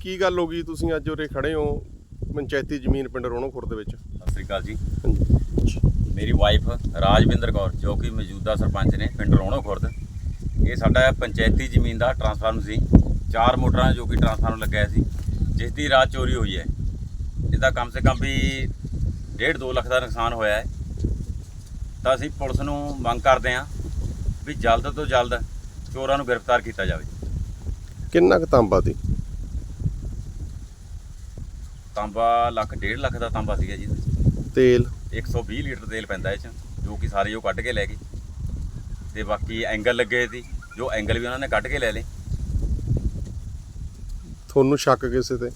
ਕੀ ਗੱਲ ਹੋ ਗਈ? ਤੁਸੀਂ ਅੱਜ ਉਰੇ ਖੜੇ ਹੋ ਪੰਚਾਇਤੀ ਜ਼ਮੀਨ ਪਿੰਡ ਰੋਣੋ ਖੁਰਦ ਵਿੱਚ। ਸਤਿ ਸ੍ਰੀ ਅਕਾਲ ਜੀ। ਮੇਰੀ ਵਾਈਫ ਰਾਜਵਿੰਦਰ ਕੌਰ ਜੋ ਕਿ ਮੌਜੂਦਾ ਸਰਪੰਚ ਨੇ ਪਿੰਡ ਰੋਣੋ ਖੁਰਦ ਇਹ ਸਾਡਾ ਪੰਚਾਇਤੀ ਜ਼ਮੀਨ ਦਾ ਟਰਾਂਸਫਾਰਮ ਸੀ। ਚਾਰ ਮੋਟਰਾਂ ਜੋ ਕਿ ਟਰਾਂਸਫਾਰਮ ਲੱਗਿਆ ਸੀ। ਜਿਸ ਦੀ ਰਾਤ ਚੋਰੀ ਹੋਈ ਹੈ। ਇਹਦਾ ਕਮ ਸੇ ਕਮ ਵੀ 1.5 2 ਲੱਖ ਦਾ ਨੁਕਸਾਨ ਹੋਇਆ ਹੈ। ਤਾਂ ਅਸੀਂ ਪੁਲਿਸ ਨੂੰ ਮੰਗ ਕਰਦੇ ਹਾਂ ਵੀ ਜਲਦ ਤੋਂ ਜਲਦ ਚੋਰਾਂ ਨੂੰ ਗ੍ਰਿਫਤਾਰ ਕੀਤਾ ਜਾਵੇ। ਕਿੰਨਾ ਕੁ ਤਾਂਬਾ ਸੀ ਤਾਂਬਾ ਲੱਖ 1.5 ਲੱਖ ਦਾ ਤਾਂਬਾ ਸੀਗਾ ਜੀ। ਤੇਲ? 120 ਲੀਟਰ ਤੇਲ ਪੈਂਦਾ ਇਹ ਚ ਜੋ ਕਿ ਸਾਰੇ ਉਹ ਕੱਢ ਕੇ ਲੈ ਗਏ। ਤੇ ਬਾਕੀ ਐਂਗਲ ਲੱਗੇ ਸੀ ਜੋ ਐਂਗਲ ਵੀ ਉਹਨਾਂ ਨੇ ਕੱਢ ਕੇ ਲੈ ਲਏ। ਤੁਹਾਨੂੰ ਸ਼ੱਕ ਕਿਸੇ ਤੇ?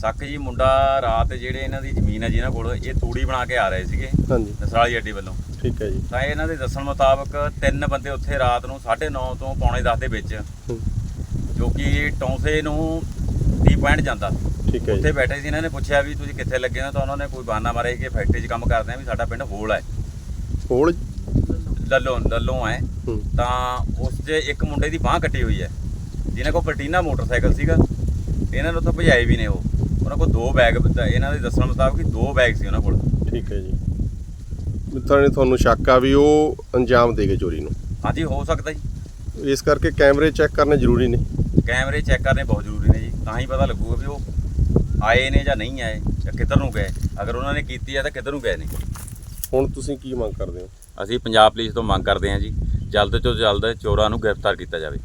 ਸੱਕ ਜੀ ਮੁੰਡਾ ਰਾਤ ਜਿਹੜੇ ਇਹਨਾਂ ਦੀ ਜ਼ਮੀਨ ਹੈ ਜਿਹਨਾਂ ਕੋਲ ਇਹ ਤੂੜੀ ਬਣਾ ਕੇ ਆ ਰਹੇ ਸੀਗੇ ਹਾਂਜੀ। ਨਸਰਾਲੀ ਅੱਡੀ ਵੱਲੋਂ। ਠੀਕ ਹੈ ਜੀ। ਤਾਂ ਇਹਨਾਂ ਦੇ ਦੱਸਣ ਮੁਤਾਬਕ ਤਿੰਨ ਬੰਦੇ ਉੱਥੇ ਰਾਤ ਨੂੰ 9:30 ਤੋਂ ਪੌਣੇ 10 ਦੇ ਵਿੱਚ ਜੋ ਕਿ ਟੌਂਸੇ ਨੂੰ ਟੀ ਪੁਆਇੰਟ ਜਾਂਦਾ। ਸੀ ਠੀਕ ਹੈ ਉੱਥੇ ਬੈਠੇ ਸੀ ਇਹਨਾਂ ਨੇ ਪੁੱਛਿਆ ਵੀ ਤੁਸੀਂ ਕਿੱਥੇ ਲੱਗੇ ਹੋ? ਤਾਂ ਉਹਨਾਂ ਨੇ ਕੋਈ ਬਹਾਨਾ ਮਾਰਿਆ ਕਿ ਫੈਕਟਰੀ 'ਚ ਕੰਮ ਕਰਦੇ ਆ ਵੀ ਸਾਡਾ ਪਿੰਡ ਹੋਲ ਹੈ। ਹੋਲ? ਲੱਲੋਂ ਲੱਲੋਂ ਹੈ। ਹੂੰ, ਤਾਂ ਉਸ 'ਚ ਇੱਕ ਮੁੰਡੇ ਦੀ ਬਾਹ ਕੱਟੀ ਹੋਈ ਹੈ। ਜਿਹਨੇ ਕੋਲ ਪਲਟੀਨਾ ਮੋਟਰਸਾਈਕਲ ਸੀਗਾ। ਇਹਨਾਂ ਨੂੰ ਉੱਥੋਂ ਭਜਾਏ ਵੀ ਨੇ ਉਹ। ਉਹਨਾਂ ਕੋਲ ਦੋ ਬੈਗ ਇਹਨਾਂ ਦੇ ਦੱਸਣ ਮੁਤਾਬਕ ਹੀ ਦੋ ਬੈਗ ਸੀ ਉਹਨਾਂ ਕੋਲ। ਠੀਕ ਹੈ ਜੀ। ਮਿੱਤਰਾਂ ਤੁਹਾਨੂੰ ਸ਼ੱਕ ਆ ਵੀ ਉਹ ਅੰਜਾਮ ਦੇ ਗਏ ਚੋਰੀ ਨੂੰ? ਹਾਂਜੀ ਹੋ ਸਕਦਾ ਜੀ। ਇਸ ਕਰਕੇ ਕੈਮਰੇ ਚੈੱਕ ਕਰਨੇ ਜ਼ਰੂਰੀ ਨੇ। ਕੈਮਰੇ ਚੈੱਕ ਕਰਨੇ ਬਹੁਤ ਜ਼ਰੂਰੀ ਨੇ ਤਾਂ ਹੀ ਪਤਾ ਲੱਗੂਗਾ ਵੀ ਉਹ ਆਏ ਨੇ ਜਾਂ ਨਹੀਂ ਆਏ ਜਾਂ ਕਿੱਧਰ ਨੂੰ ਗਏ। ਅਗਰ ਉਹਨਾਂ ਨੇ ਕੀਤੀ ਹੈ ਤਾਂ ਕਿੱਧਰ ਨੂੰ ਗਏ ਨੇ? ਹੁਣ ਤੁਸੀਂ ਕੀ ਮੰਗ ਕਰਦੇ ਹੋ? ਅਸੀਂ ਪੰਜਾਬ ਪੁਲਿਸ ਤੋਂ ਮੰਗ ਕਰਦੇ ਹਾਂ ਜੀ ਜਲਦ ਤੋਂ ਜਲਦ ਚੋਰਾਂ ਨੂੰ ਗ੍ਰਿਫਤਾਰ ਕੀਤਾ ਜਾਵੇ।